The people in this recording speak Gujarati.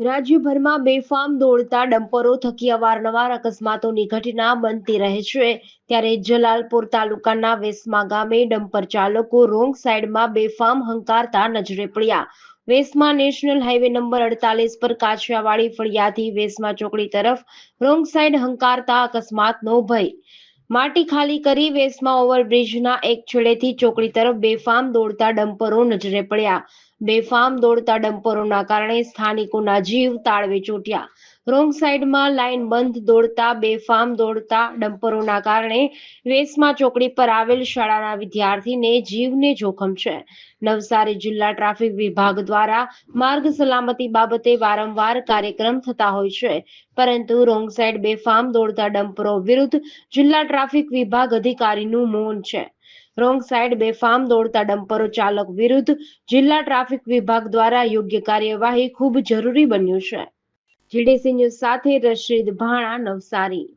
રાજ્યભરમાં બેફામ દોડતા ડમ્પરો થકી અવારનવાર અકસ્માતોની ઘટના બનતી રહે છે. ત્યારે જલાલપુર તાલુકાના વેસમા ગામે ડમ્પર ચાલકો રોંગ સાઈડમાં બેફામ હંકારતા નજરે પડ્યા. વેસમા નેશનલ હાઈવે નંબર અડતાલીસ પર કાછિયાવાડી ફળિયાથી વેસમા ચોકડી તરફ રોંગ સાઈડ હંકારતા અકસ્માતનો ભય. માટી ખાલી કરી વેસમા ઓવરબ્રિજના એક છેડેથી ચોકડી તરફ બેફામ દોડતા ડમ્પરો નજરે પડ્યા. બેફામ દોડતા ડમ્પરોના કારણે સ્થાનિકોના જીવ તાળવે ચોટ્યા. રોંગ સાઈડમાં લાઈન બંધ દોડતા, બેફામ દોડતા ડમ્પરોના કારણે વેસમા ચોકડી પર આવેલ શાળાના વિદ્યાર્થીને જીવને જોખમ છે. નવસારી જિલ્લા ટ્રાફિક વિભાગ દ્વારા માર્ગ સલામતી બાબતે વારંવાર કાર્યક્રમ થતા હોય છે. પરંતુ રોંગ સાઈડ બેફામ દોડતા ડમ્પરો વિરુદ્ધ જિલ્લા ટ્રાફિક વિભાગ અધિકારીનું મૌન છે. રોંગ સાઈડ બેફામ દોડતા ડમ્પરો ચાલક વિરુદ્ધ જિલ્લા ટ્રાફિક વિભાગ દ્વારા યોગ્ય કાર્યવાહી ખૂબ જરૂરી બન્યું છે. જીડીસી ન્યૂઝ સાથે રશીદ ભાણા નવસારી.